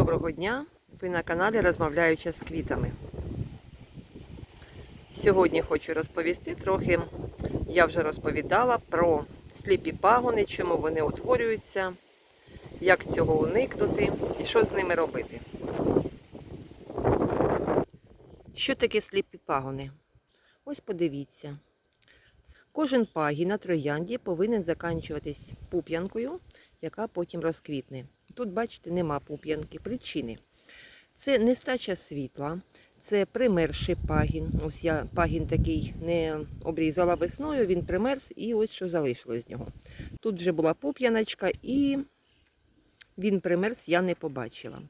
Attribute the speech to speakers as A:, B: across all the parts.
A: Доброго дня! Ви на каналі Розмовляюча з квітами. Сьогодні хочу розповісти трохи, я вже розповідала про сліпі пагони, чому вони утворюються, як цього уникнути і що з ними робити. Що таке сліпі пагони? Ось подивіться. Кожен пагін на троянді повинен заканчуватись пуп'янкою, яка потім розквітне. Тут, бачите, нема пуп'янки. Причини. Це нестача світла, це примерший пагін. Ось я пагін такий не обрізала весною, він примерз і ось що залишилось з нього. Тут вже була пуп'яночка і він примерз, я не побачила.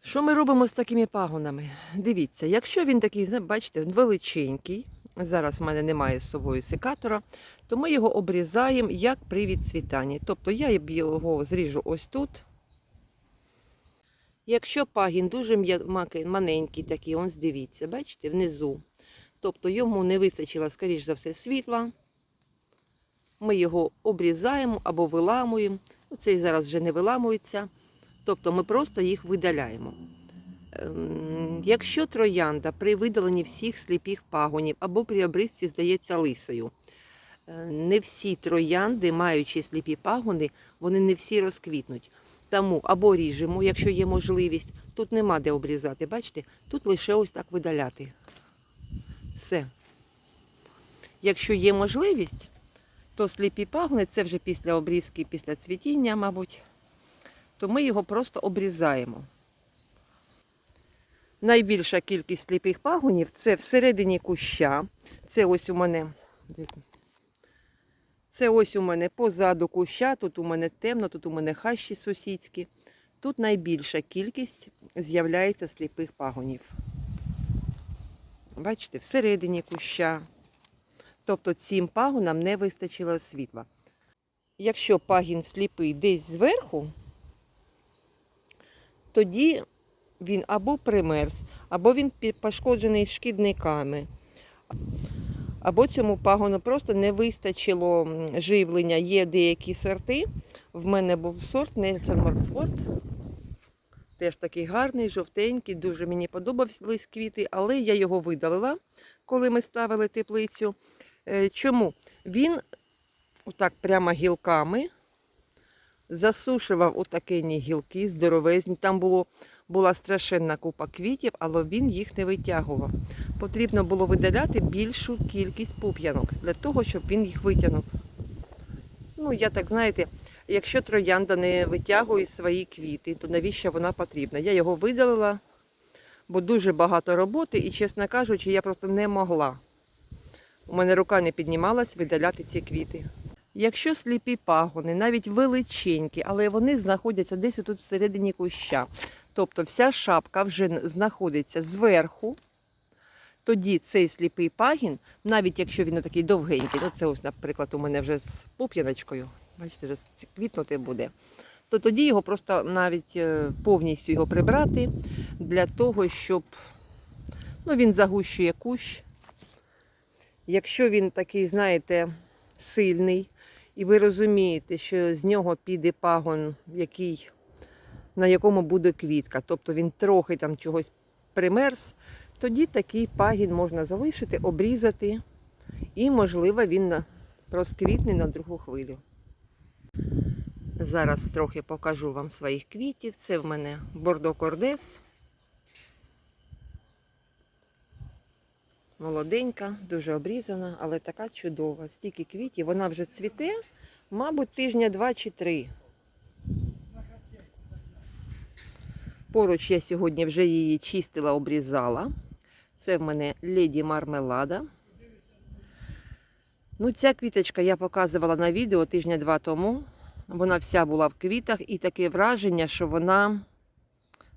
A: Що ми робимо з такими пагонами? Дивіться, якщо він такий, бачите, величенький, зараз в мене немає з собою секатора, то ми його обрізаємо як при відцвітанні. Тобто я його зріжу ось тут. Якщо пагін дуже маленький такий, ось дивіться, бачите, внизу. Тобто йому не вистачило, скоріш за все, світла. Ми його обрізаємо або виламуємо. Цей зараз вже не виламується. Тобто ми просто їх видаляємо. Ем, Якщо троянда при видаленні всіх сліпих пагонів або при обрізці здається лисою, не всі троянди, маючи сліпі пагони, вони не всі розквітнуть. Тому або ріжемо, якщо є можливість. Тут нема де обрізати. Бачите, тут лише ось так видаляти. Все. Якщо є можливість, то сліпі пагони, це вже після обрізки, після цвітіння, мабуть, то ми його просто обрізаємо. Найбільша кількість сліпих пагонів це всередині куща. Це ось у мене. Це ось у мене позаду куща, тут у мене темно, тут у мене хащі сусідські. Тут найбільша кількість з'являється сліпих пагонів. Бачите, всередині куща. Тобто цим пагонам не вистачило світла. Якщо пагін сліпий десь зверху, тоді він або примерз, або він пошкоджений шкідниками, або цьому пагону просто не вистачило живлення. Є деякі сорти. В мене був сорт Нельсон Моркфорд. Теж такий гарний, жовтенький, дуже мені подобались квіти, але я його видалила, коли ми ставили теплицю. Е, Чому? Він отак прямо гілками засушував отакені гілки здоровезні. Там було, була страшенна купа квітів, але він їх не витягував. Потрібно було видаляти більшу кількість пуп'янок для того, щоб він їх витягнув. Ну, я так знаєте, якщо троянда не витягує свої квіти, то навіщо вона потрібна? Я його видалила, бо дуже багато роботи, і, чесно кажучи, я просто не могла. У мене рука не піднімалась видаляти ці квіти. Якщо сліпі пагони, навіть величенькі, але вони знаходяться десь тут всередині куща, тобто вся шапка вже знаходиться зверху, тоді цей сліпий пагін, навіть якщо він такий довгенький, ну це ось, наприклад, у мене вже з пуп'яночкою, бачите, вже квітнути буде, то тоді його просто навіть е, повністю його прибрати для того, щоб ну, він загущує кущ. Якщо він такий, знаєте, сильний, і ви розумієте, що з нього піде пагон, який, на якому буде квітка, тобто він трохи там чогось примерз, тоді такий пагін можна залишити, обрізати, і, можливо, він розквітне на другу хвилю. Зараз трохи покажу вам своїх квітів. Це в мене бордо кордес. Молоденька, дуже обрізана, але така чудова. Стільки квітів, вона вже цвіте, мабуть, тижня два чи три. Поруч я сьогодні вже її чистила, обрізала. Це в мене леді мармелада. Ну, ця квіточка я показувала на відео тижня-два тому. Вона вся була в квітах і таке враження, що вона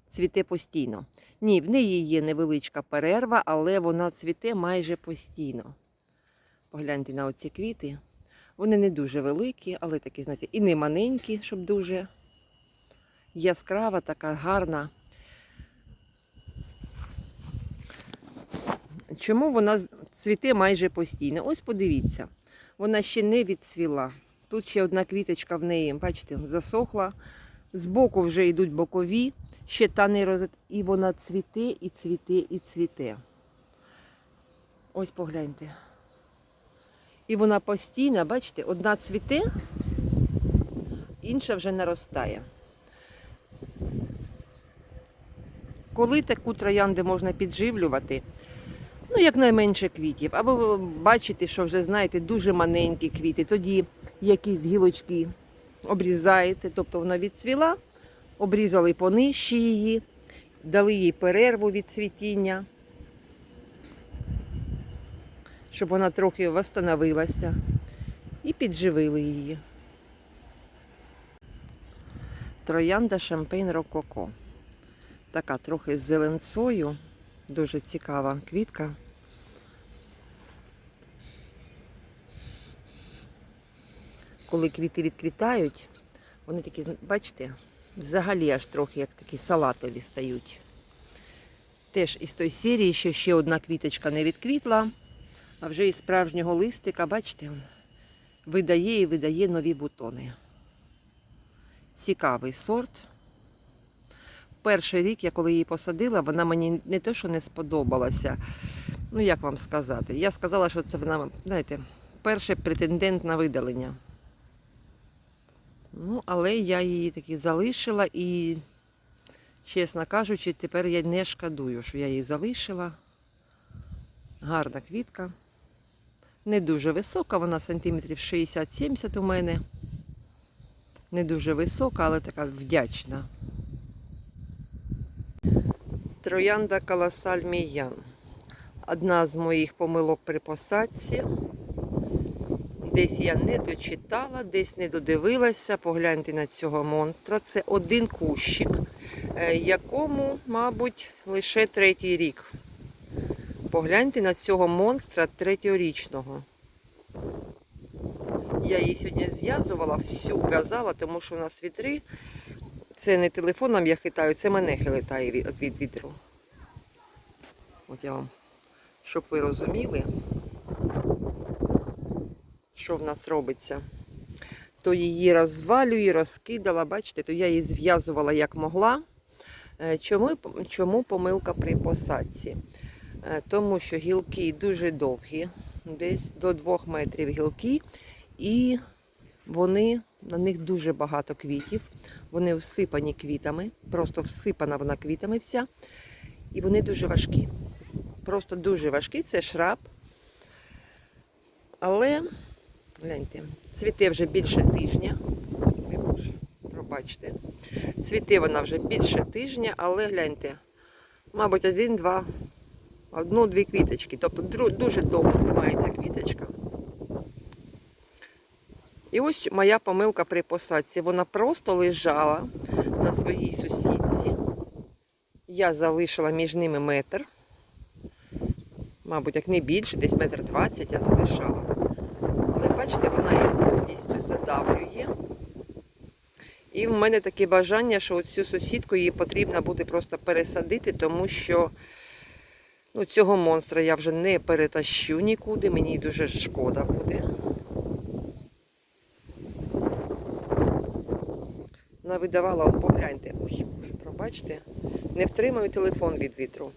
A: цвіте постійно. Ні, в неї є невеличка перерва, але вона цвіте майже постійно. Погляньте на оці квіти. Вони не дуже великі, але такі, знаєте, і не маленькі, щоб дуже яскрава, така гарна. Чому вона цвіте майже постійно? Ось подивіться, вона ще не відцвіла. Тут ще одна квіточка в неї, бачите, засохла. Збоку вже йдуть бокові, ще та не розет, і вона цвіте, і цвіте, і цвіте. Ось погляньте. І вона постійно, бачите, одна цвіте, інша вже наростає. Коли таку троянди можна підживлювати, ну, якнайменше квітів. Або ви бачите, що вже знаєте, дуже маленькі квіти, тоді якісь гілочки обрізаєте, тобто вона відцвіла, обрізали понижче її, дали їй перерву від цвітіння, щоб вона трохи восстановилася і підживили її. Троянда Шампейн Рококо. Така трохи з зеленцою, дуже цікава квітка. Коли квіти відквітають, вони такі, бачите, взагалі аж трохи як такі салатові стають. Теж із той серії, що ще одна квіточка не відквітла, а вже із справжнього листика, бачите, видає і видає нові бутони. Цікавий сорт. Перший рік, я коли її посадила, вона мені не те, що не сподобалася. Ну, як вам сказати? Я сказала, що це вона, знаєте, перший претендент на видалення. Ну, але я її таки залишила і, чесно кажучи, тепер я не шкодую, що я її залишила. Гарна квітка. Не дуже висока, вона сантиметрів 60-70 у мене. Не дуже висока, але така вдячна. Троянда Колосаль Міян. Одна з моїх помилок при посадці. Десь я не дочитала, десь не додивилася. Погляньте на цього монстра. Це один кущик, е, якому, мабуть, лише третій рік. Погляньте на цього монстра третьорічного. Я її сьогодні зв'язувала, всю в'язала, тому що у нас вітри. Це не телефоном я хитаю, це мене хилитає від, від вітру. От я вам, щоб ви розуміли, що в нас робиться. То її розвалюю, розкидала, бачите, то я її зв'язувала як могла. Е, Чому, чому помилка при посадці? Е, Тому що гілки дуже довгі, десь до 2 метрів гілки, і вони, на них дуже багато квітів. Вони всипані квітами, просто всипана вона квітами вся. І вони дуже важкі. Просто дуже важкі. Це шраб. Але, гляньте, цвіте вже більше тижня. Пробачте. Цвіте вона вже більше тижня, але гляньте, мабуть, один-два, одну-дві квіточки. Тобто дуже довго тримається квіточка. І ось моя помилка при посадці. Вона просто лежала на своїй сусідці. Я залишила між ними метр. Мабуть, як не більше, десь метр двадцять я залишала. Але бачите, вона її повністю задавлює. І в мене таке бажання, що цю сусідку її потрібно буде просто пересадити, тому що ну, цього монстра я вже не перетащу нікуди, мені дуже шкода буде. Навидавала, от погляньте, ой, пробачте, не втримаю телефон від вітру.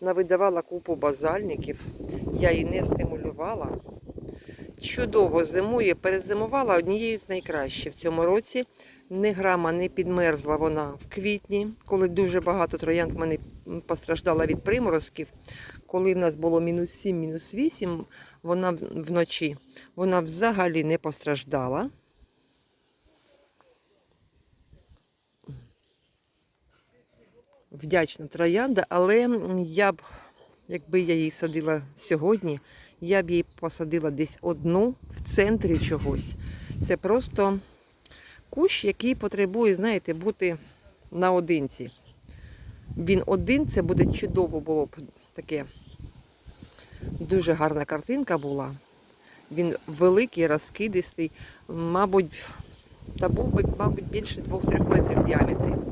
A: Навидавала купу базальників, я її не стимулювала. Чудово зимує, перезимувала однією з найкращих в цьому році. Ні грама не підмерзла вона в квітні, коли дуже багато троянд в мене постраждала від приморозків. Коли в нас було мінус 7, мінус 8, вона вночі вона взагалі не постраждала. Вдячна троянда, але я б, якби я її садила сьогодні, я б її посадила десь одну в центрі чогось. Це просто кущ, який потребує, знаєте, бути наодинці. Він один, це буде чудово було б таке. Дуже гарна картинка була. Він великий, розкидистий, мабуть, та був би, мабуть, більше 2-3 метрів діаметрі.